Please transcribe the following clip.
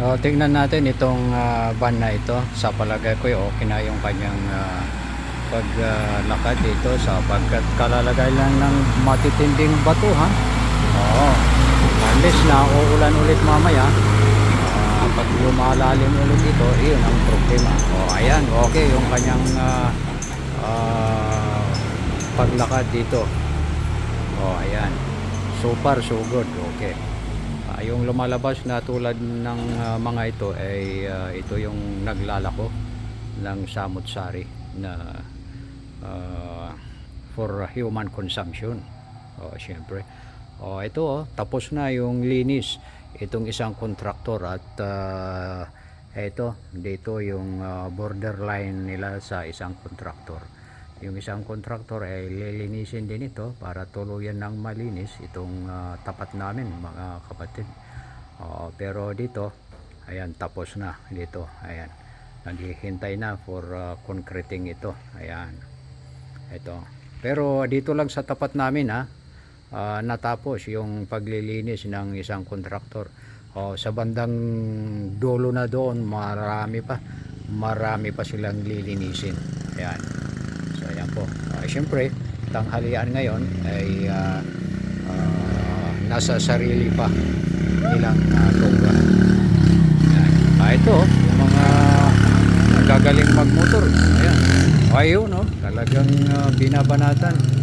So, tingnan natin itong ah, van na ito. Sa palagay ko, okay na yung kanyang ah, paglakad dito sapagkat kalalagay lang ng matitinding bato ha. Oo. Unless na uulan ulit mamaya, ah, pag lumalalim ulit ito, iyon ang problema. O ayan, okay yung kanyang ah, ah, paglakad dito. O ayan. So far, so good. Okay. Ah, yung lumalabas na tulad ng ah, mga ito ay ah, ito yung naglalako ng samut-sari na ah, for human consumption. Oh, syempre. Oh, ito oh, tapos na yung linis itong isang kontraktor at ah, ito dito yung ah, borderline nila sa isang kontraktor. Yung isang kontraktor ay lilinisin din ito para tuluyan ng malinis itong ah, tapat namin mga kapatid. Oo, pero dito, ayan, tapos na dito. Ayan, naghihintay na for ah, concreting ito. Ayan, ito. Pero dito lang sa tapat namin ha, ah, natapos yung paglilinis ng isang kontraktor. O, sa bandang dulo na doon, marami pa. Marami pa silang lilinisin. Ayan. Ayan po. Uh, Siyempre, tanghalian ngayon ay ah, ah, nasa sarili pa nilang uh, lugar. Ayan. Ah, ito, yung mga nagagaling magmotor. Ayan. Ayun, no? Talagang ah, binabanatan.